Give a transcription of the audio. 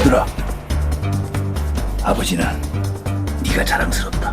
아들아. 아버지는 네가 자랑스럽다.